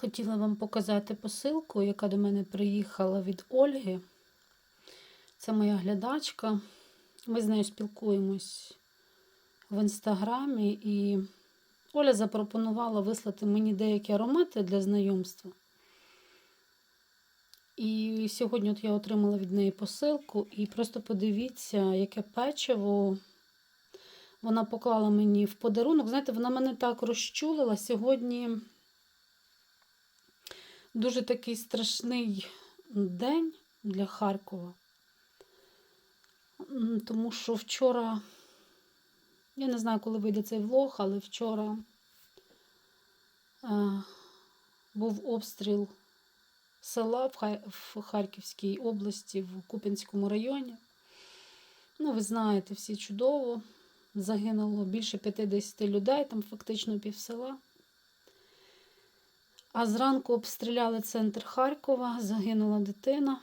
Хотіла вам показати посилку, яка до мене приїхала від Ольги. Це моя глядачка. Ми з нею спілкуємось в інстаграмі, і Оля запропонувала вислати мені деякі аромати для знайомства. І сьогодні от я отримала від неї посилку, і просто подивіться, яке печиво вона поклала мені в подарунок. Знаєте, вона мене так розчулила сьогодні. Дуже такий страшний день для Харкова. Тому що вчора, я не знаю, коли вийде цей влог, але вчора е, був обстріл села в, Хай- в Харківській області, в Куп'янському районі. Ну, ви знаєте, всі чудово. Загинуло більше 50 людей, там фактично пів села. А зранку обстріляли центр Харкова, загинула дитина.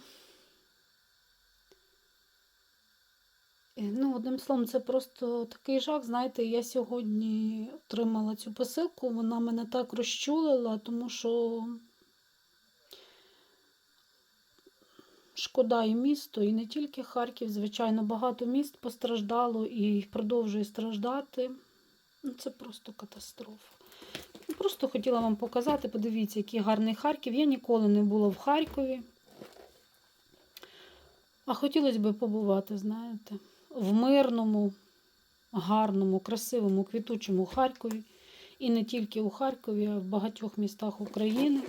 Ну, одним словом, це просто такий жах. Знаєте, я сьогодні отримала цю посилку, вона мене так розчулила, тому що шкода і місто, і не тільки Харків, звичайно, багато міст постраждало і продовжує страждати. Ну, Це просто катастрофа. Просто хотіла вам показати, подивіться, який гарний Харків. Я ніколи не була в Харкові. А хотілося б побувати, знаєте, в мирному, гарному, красивому, квітучому Харкові. І не тільки у Харкові, а в багатьох містах України.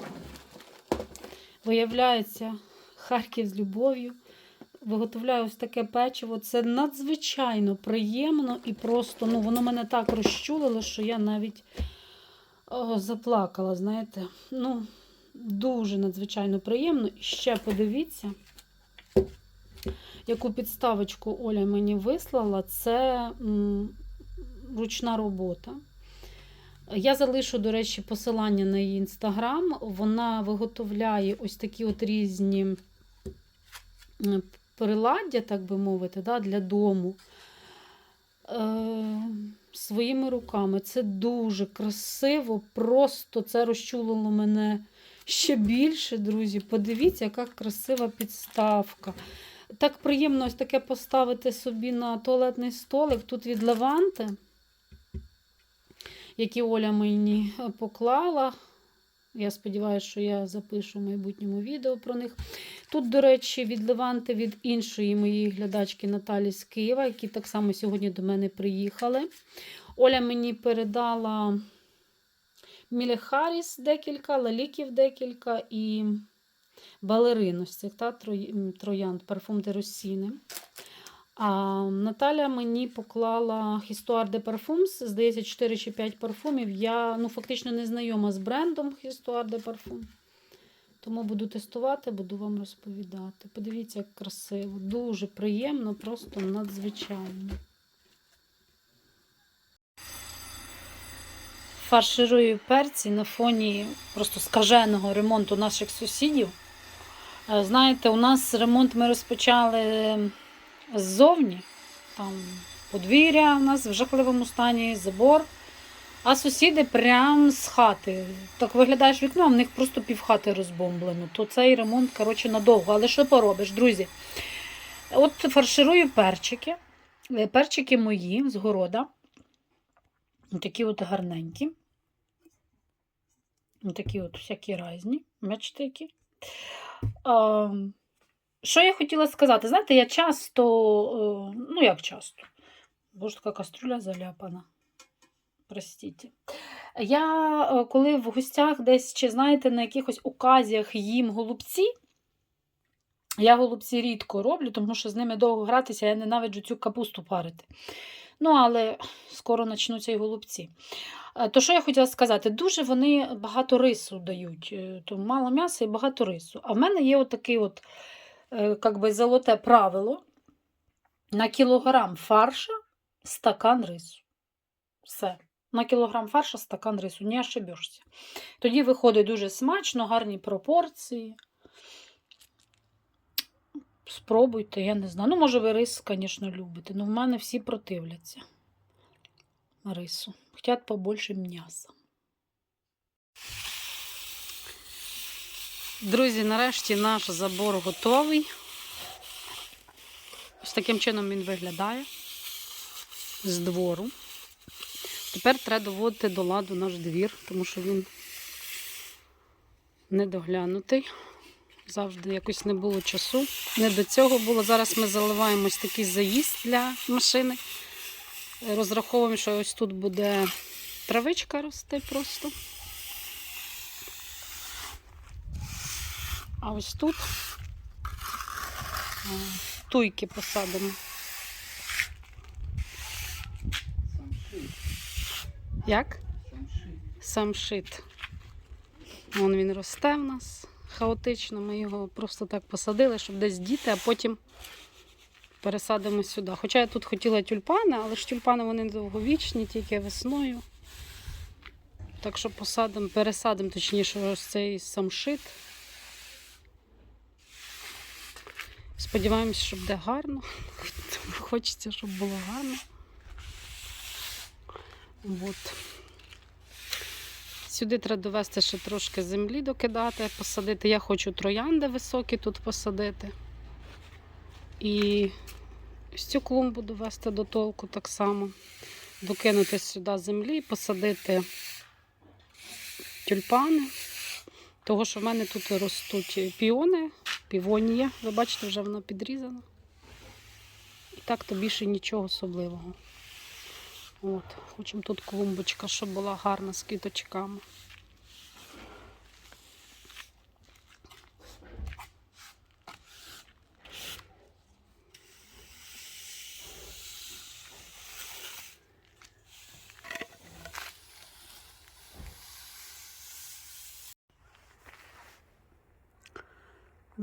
Виявляється, Харків з любов'ю. Виготовляю ось таке печиво. Це надзвичайно приємно і просто ну, воно мене так розчулило, що я навіть о, заплакала, знаєте. Ну, дуже надзвичайно приємно. І ще подивіться, яку підставочку Оля мені вислала. Це м, ручна робота. Я залишу, до речі, посилання на її інстаграм. Вона виготовляє ось такі от різні приладдя, так би мовити, да, для дому. Е, своїми руками. Це дуже красиво, просто це розчулило мене ще більше, друзі. Подивіться, яка красива підставка. Так приємно ось таке поставити собі на туалетний столик. Тут від Леванти, які Оля мені поклала. Я сподіваюся, що я запишу в майбутньому відео про них. Тут, до речі, від Леванти від іншої моєї глядачки Наталі з Києва, які так само сьогодні до мене приїхали. Оля мені передала Мілі Харріс декілька, лаліків декілька і балерин ось цих та, троянд, парфум де Росіни. А Наталя мені поклала Histoire de Parfums, здається, 4 чи 5 парфумів. Я ну, фактично не знайома з брендом Histoire de Parfum. Тому буду тестувати, буду вам розповідати. Подивіться, як красиво. Дуже приємно, просто надзвичайно. Фарширую перці на фоні просто скаженого ремонту наших сусідів. Е, Знаєте, у нас ремонт ми розпочали ззовні. Там подвір'я у нас в жахливому стані, забор. А сусіди прямо з хати. Так виглядаєш вікно, а в них просто півхати розбомблено. То цей ремонт, коротше, надовго. Але що поробиш, друзі? От фарширую перчики. Е, Перчики мої з города. Такі от гарненькі. Такі от всякі різні. Бачите. Що я хотіла сказати? Знаєте, я часто, е, ну як часто? Боже, така каструля заляпана. Простіть. Я е, коли в гостях десь, чи знаєте, на якихось оказіях їм голубці, я голубці рідко роблю, тому що з ними довго гратися, я ненавиджу цю капусту парити. Ну, але скоро почнуться і голубці. Е, То що я хотіла сказати? Дуже вони багато рису дають. То мало м'яса і багато рису. А в мене є отаке от, е, як би золоте правило. На кілограм фарша стакан рису. Все. На кілограм фарша стакан рису, не ошибешся. Тоді виходить дуже смачно, гарні пропорції. Спробуйте, я не знаю. Ну, може, ви рис, звісно, любите. але в мене всі противляться рису. Хотять побольше м'яса. Друзі, нарешті наш забор готовий. Ось таким чином він виглядає з двору. Тепер треба доводити до ладу наш двір, тому що він недоглянутий. Завжди якось не було часу. Не до цього було. Зараз ми заливаємо ось такий заїзд для машини. Розраховуємо, що ось тут буде травичка рости просто. А ось тут туйки посадимо. Як? Самшит. Вон він росте в нас хаотично. Ми його просто так посадили, щоб десь діти, а потім пересадимо сюди. Хоча я тут хотіла тюльпани, але ж тюльпани вони довговічні, тільки весною. Так що посадимо, пересадимо, точніше, ось цей самшит. Сподіваємось, що буде гарно. Хочеться, щоб було гарно. От. Сюди треба довести ще трошки землі докидати, посадити. Я хочу троянди високі тут посадити. І ось цю клумбу довести до толку так само. Докинути сюди землі, посадити тюльпани. Того, що в мене тут ростуть піони, півонія. Ви бачите, вже вона підрізана. І так то більше нічого особливого. От, Хочемо тут клумбочка, щоб була гарна з квіточками.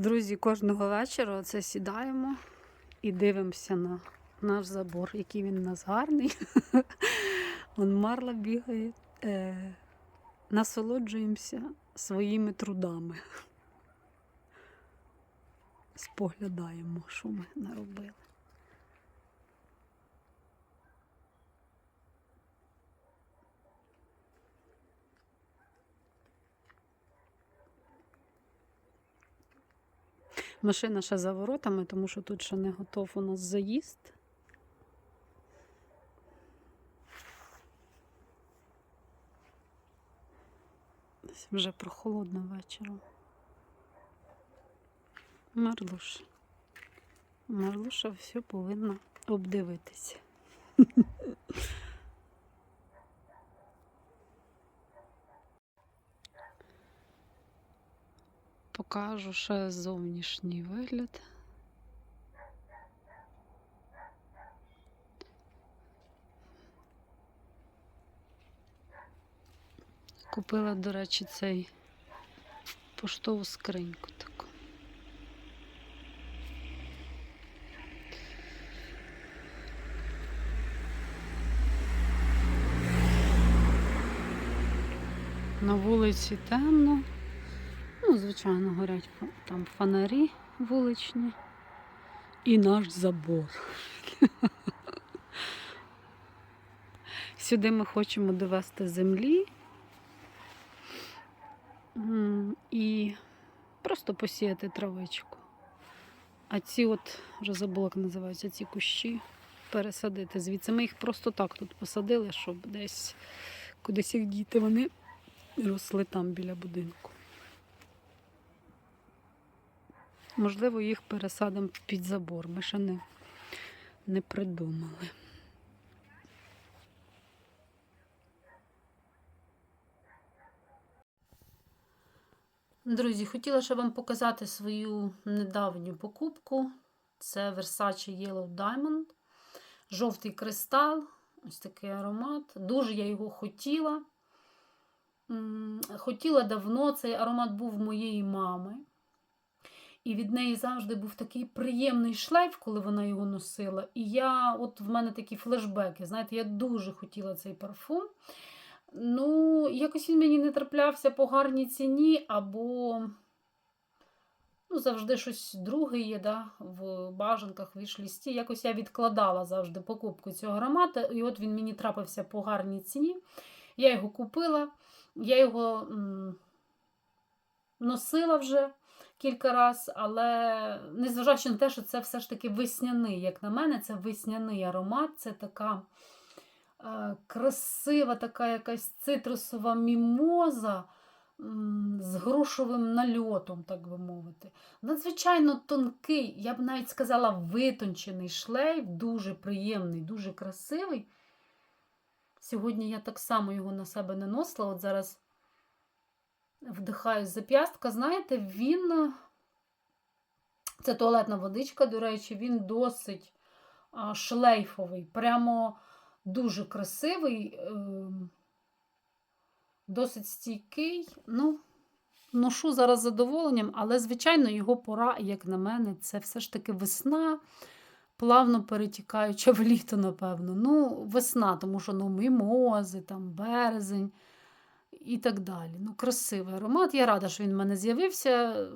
Друзі, кожного вечора оце сідаємо і дивимося на наш забор, який він у нас гарний. Вон марла бігає. Е, насолоджуємося своїми трудами. Споглядаємо, що ми наробили. Машина ще за воротами, тому що тут ще не готов у нас заїзд. Вже прохолодно вечором. Марлуша. Марлуша все повинна обдивитися. Покажу ще зовнішній вигляд. Купила, до речі, цей поштову скриньку таку. На вулиці темно. Ну, звичайно, горять там фонарі вуличні і наш забор. Сюди ми хочемо довести землі і просто посіяти травичку. А ці от, забула, називаються, ці кущі пересадити звідси. Ми їх просто так тут посадили, щоб десь кудись їх діти вони росли там біля будинку. Можливо, їх пересадимо під забор. Ми ще не, не придумали. Друзі, хотіла ще вам показати свою недавню покупку. Це Versace Yellow Diamond. Жовтий кристал. Ось такий аромат. Дуже я його хотіла. Хотіла давно, цей аромат був моєї мами. І від неї завжди був такий приємний шлейф, коли вона його носила. І я, от в мене такі флешбеки. Знаєте, я дуже хотіла цей парфум. Ну, якось він мені не траплявся по гарній ціні, або ну, завжди щось друге є да, в бажанках, в вішлісті. Якось я відкладала завжди покупку цього аромату, і от він мені трапився по гарній ціні. Я його купила, я його м, носила вже кілька разів, але незважаючи на те, що це все ж таки весняний, як на мене, це весняний аромат, це така е, красива, така якась цитрусова мімоза з грушовим нальотом, так би мовити. Надзвичайно тонкий, я б навіть сказала, витончений шлейф, дуже приємний, дуже красивий. Сьогодні я так само його на себе не носила. От зараз вдихаю з зап'ястка. Знаєте, він. е, Це туалетна водичка, до речі, він досить шлейфовий, прямо дуже красивий, ем, досить стійкий. Ну, ношу зараз задоволенням, але, звичайно, його пора, як на мене, це все ж таки весна, плавно перетікаюча в літо, напевно. Ну, весна, тому що ну, мімози, там, березень і так далі. Ну, красивий аромат. Я рада, що він в мене з'явився.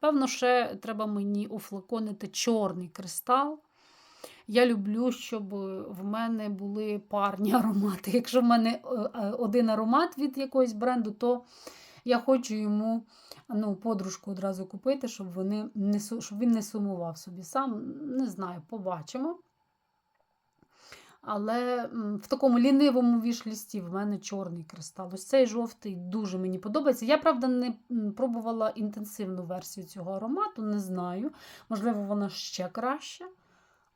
Певно, ще треба мені офлаконити чорний кристал. Я люблю, щоб в мене були парні аромати. Якщо в мене е, е, один аромат від якогось бренду, то я хочу йому ну, подружку одразу купити, щоб, вони не, щоб він не сумував собі сам. Не знаю, побачимо. Але в такому лінивому вішлісті в мене чорний кристал. Ось цей жовтий дуже мені подобається. Я, правда, не пробувала інтенсивну версію цього аромату, не знаю. Можливо, вона ще краща.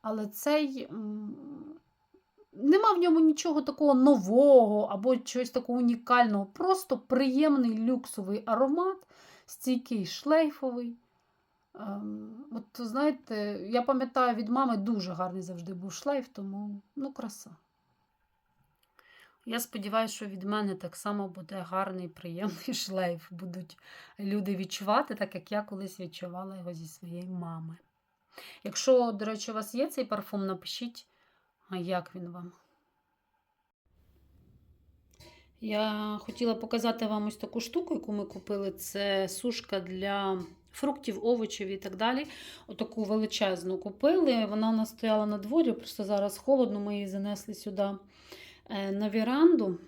Але цей нема в ньому нічого такого нового або чогось такого унікального. Просто приємний люксовий аромат, стійкий шлейфовий. Ем, От знаєте, я пам'ятаю, від мами дуже гарний завжди був шлейф, тому ну, краса. Я сподіваюся, що від мене так само буде гарний, приємний шлейф. Будуть люди відчувати, так як я колись відчувала його зі своєї мами. Якщо, до речі, у вас є цей парфум, напишіть, як він вам. Я хотіла показати вам ось таку штуку, яку ми купили. Це сушка для фруктів, овочів і так далі. Отаку величезну купили. Вона у нас стояла на дворі, просто зараз холодно, ми її занесли сюди е, на віранду.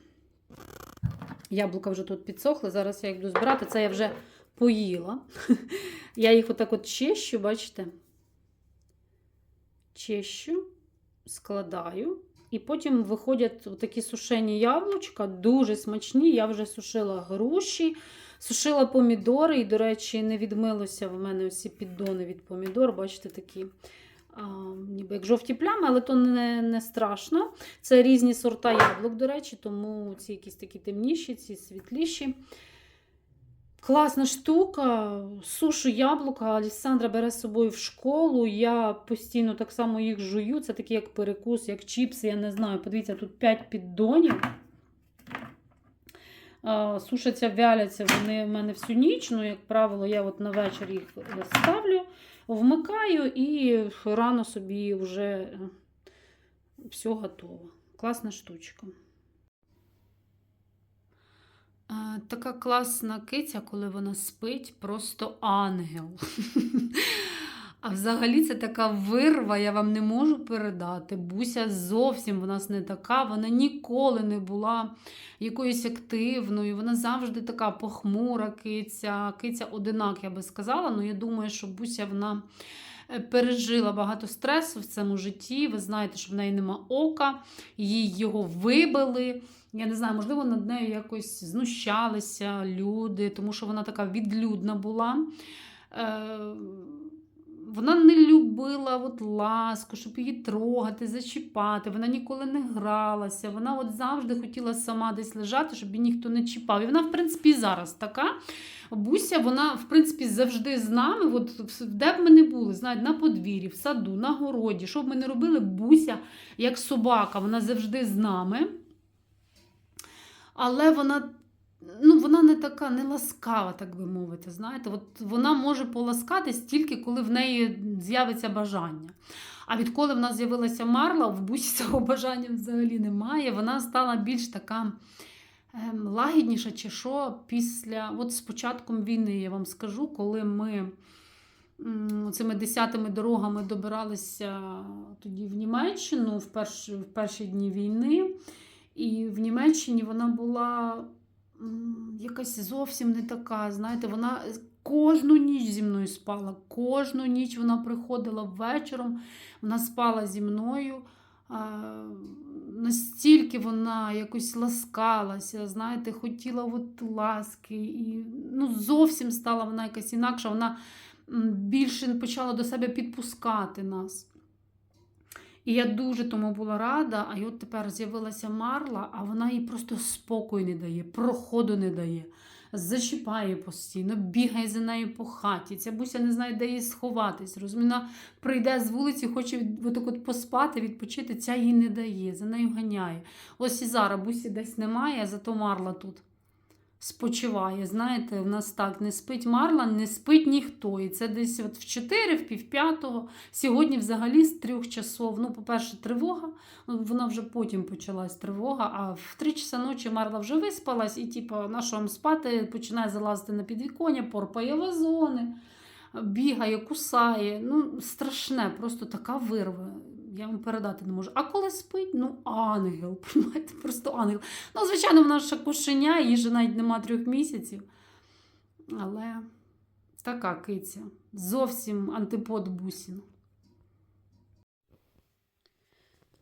Яблука вже тут підсохли. Зараз я їх буду збирати. Це я вже поїла. Я їх отак от чищу, бачите? Чищу, складаю. І потім виходять такі сушені яблучка, дуже смачні. Я вже сушила груші, сушила помідори. І, до речі, не відмилося в мене ці піддони від помідор. Бачите, такі а, ніби як жовті плями, але то не, не страшно. Це різні сорта яблук, до речі, тому ці якісь такі темніші, ці світліші. Класна штука. Сушу яблука. Алісандра бере з собою в школу. Я постійно так само їх жую. Це такі як перекус, як чіпси. Я не знаю. Подивіться, тут 5 піддонів. Сушаться, вяляться вони в мене всю ніч. Ну, як правило, я от на вечір їх ставлю, вмикаю і рано собі вже все готово. Класна штучка. Е, Така класна киця, коли вона спить, просто ангел. А взагалі це така вирва, я вам не можу передати. Буся зовсім в нас не така, вона ніколи не була якоюсь активною. Вона завжди така похмура киця, киця одинак, я би сказала. Ну, я думаю, що Буся вона е, пережила багато стресу в цьому житті. Ви знаєте, що в неї нема ока, їй його вибили. Я не знаю, можливо, над нею якось знущалися люди, тому що вона така відлюдна була. Е, вона не любила от ласку, щоб її трогати, зачіпати. Вона ніколи не гралася. Вона от завжди хотіла сама десь лежати, щоб її ніхто не чіпав. І вона, в принципі, зараз така. Буся, вона, в принципі, завжди з нами. От, де б ми не були, знаєте, на подвір'ї, в саду, на городі, що б ми не робили, Буся, як собака, вона завжди з нами. Але вона ну, вона не така, не ласкава, так би мовити. знаєте. От Вона може поласкатись тільки коли в неї з'явиться бажання. А відколи в нас з'явилася Марла, в бусі цього бажання взагалі немає. Вона стала більш така ем, лагідніша, чи що після, от з початком війни, я вам скажу, коли ми цими десятими дорогами добиралися тоді в Німеччину в перші, в перші дні війни. І в Німеччині вона була якась зовсім не така. Знаєте, вона кожну ніч зі мною спала. Кожну ніч вона приходила вечором, вона спала зі мною. Настільки вона якось ласкалася, знаєте, хотіла от ласки. І, ну, зовсім стала вона якась інакша. Вона більше почала до себе підпускати нас. І я дуже тому була рада, а й от тепер з'явилася Марла, а вона їй просто спокою не дає, проходу не дає. Зачіпає постійно, бігає за нею по хаті. Ця буся не знає, де їй сховатись. Розуміє, вона прийде з вулиці, хоче отак от поспати, відпочити, ця їй не дає, за нею ганяє. Ось і зараз бусі десь немає, зато Марла тут спочиває. Знаєте, в нас так не спить Марла, не спить ніхто. І це десь от в 4, в пів. Сьогодні взагалі з трьох часов. Ну, по-перше, тривога. ну, Вона вже потім почалась тривога, а в 3 часа ночі Марла вже виспалась і, типу, на що вам спати, починає залазити на підвіконня, порпає вазони, бігає, кусає. Ну, страшне, просто така вирва. Я вам передати не можу. А коли спить, ну ангел, понімаєте, просто ангел. Ну, звичайно, вона ще кошеня, їй же навіть нема трьох місяців. Але така киця. Зовсім антипод бусін.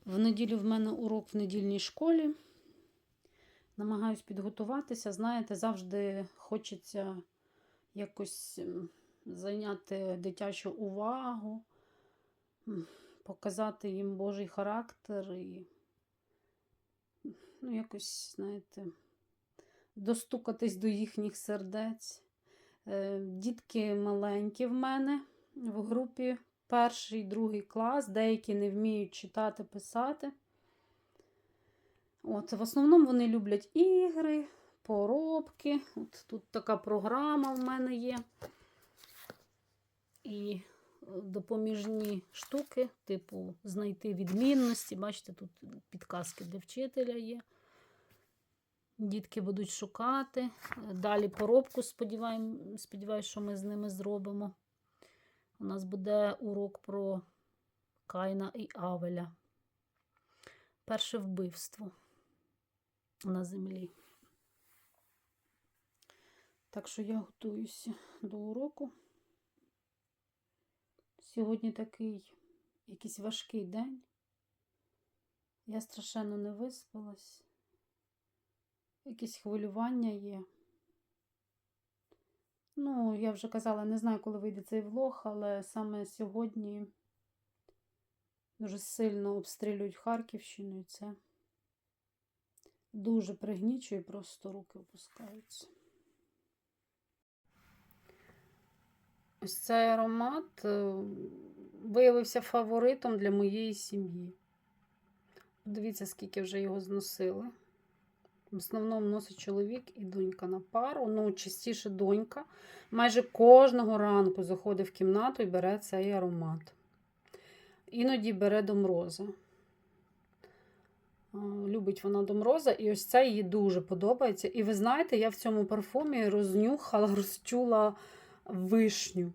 В неділю в мене урок в недільній школі. Намагаюсь підготуватися. Знаєте, завжди хочеться якось зайняти дитячу увагу, показати їм Божий характер і ну, якось, знаєте, достукатись до їхніх сердець. Е, Дітки маленькі в мене в групі перший, другий клас, деякі не вміють читати, писати. От, в основному вони люблять ігри, поробки. От тут така програма в мене є. І допоміжні штуки, типу знайти відмінності. Бачите, тут підказки для вчителя є. Дітки будуть шукати. Далі поробку, сподіваюся, що ми з ними зробимо. У нас буде урок про Кайна і Авеля. Перше вбивство на землі. Так що я готуюся до уроку. Сьогодні такий якийсь важкий день. Я страшенно не виспалась. Якісь хвилювання є. Ну, я вже казала, не знаю, коли вийде цей влог, але саме сьогодні дуже сильно обстрілюють Харківщину, і це дуже пригнічує, просто руки опускаються. Ось цей аромат е, виявився фаворитом для моєї сім'ї. Дивіться, скільки вже його зносили. В основному носить чоловік і донька на пару. Ну, частіше донька. Майже кожного ранку заходить в кімнату і бере цей аромат. Іноді бере домроза. А, Любить вона домроза, і ось це їй дуже подобається. І ви знаєте, я в цьому парфумі рознюхала, розчула вишню.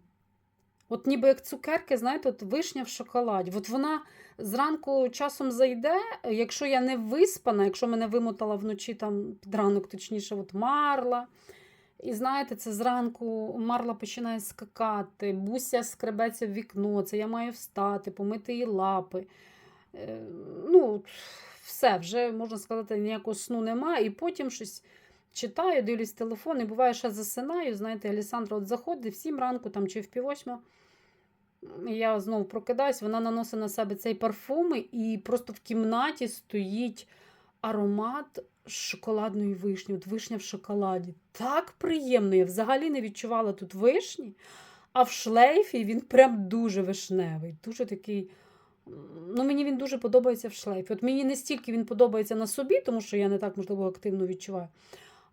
От ніби як цукерки, знаєте, от вишня в шоколаді. От вона зранку часом зайде, якщо я не виспана, якщо мене вимотала вночі там під ранок, точніше, от марла. І знаєте, це зранку марла починає скакати, буся скребеться в вікно, це я маю встати, помити її лапи. Е, Ну, все, вже можна сказати, ніякого сну немає. І потім щось читаю, дивлюсь телефон, і буває, що засинаю. Знаєте, Алісандра от заходить в 7 ранку там, чи в пів восьма. Я знову прокидаюсь, вона наносить на себе цей парфум, і просто в кімнаті стоїть аромат шоколадної вишні, от вишня в шоколаді. Так приємно. Я взагалі не відчувала тут вишні, а в шлейфі він прям дуже вишневий, дуже такий. Ну, Мені він дуже подобається в шлейфі. От мені не стільки він подобається на собі, тому що я не так, можливо, активно відчуваю.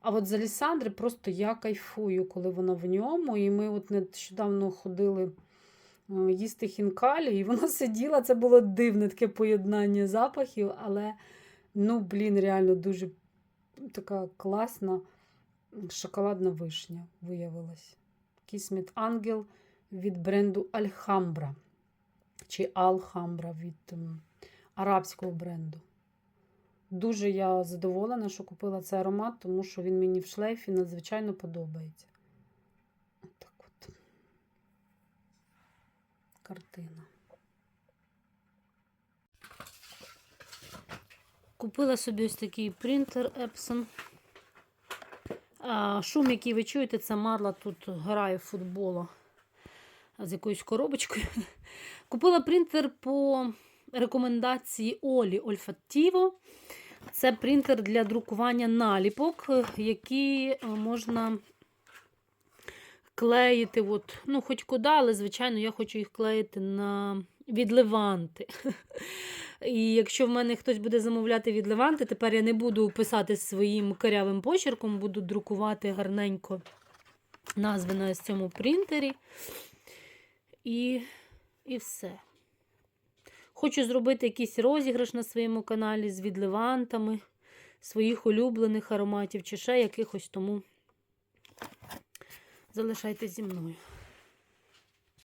А от з Алісандри просто я кайфую, коли вона в ньому. І ми от нещодавно ходили е, їсти хінкалі, і вона сиділа, це було дивне таке поєднання запахів, але, ну, блін, реально дуже така класна шоколадна вишня виявилась. Кісміт Ангел від бренду Альхамбра. Чи Алхамбра від арабського бренду. Дуже я задоволена, що купила цей аромат, тому що він мені в шлейфі надзвичайно подобається. Отак от. Картина. Купила собі ось такий принтер Epson. Шум, який ви чуєте, це Марла тут грає в футбола з якоюсь коробочкою. Купила принтер по рекомендації Олі Olfattivo. Це принтер для друкування наліпок, е, які е, можна клеїти, от, ну, хоч куди, але, звичайно, я хочу їх клеїти на відливанти. І якщо в мене хтось буде замовляти відливанти, тепер я не буду писати своїм корявим почерком, буду друкувати гарненько назви на цьому принтері. І, і все. Хочу зробити якийсь розіграш на своєму каналі з відливантами своїх улюблених ароматів чи ще якихось, тому залишайтесь зі мною.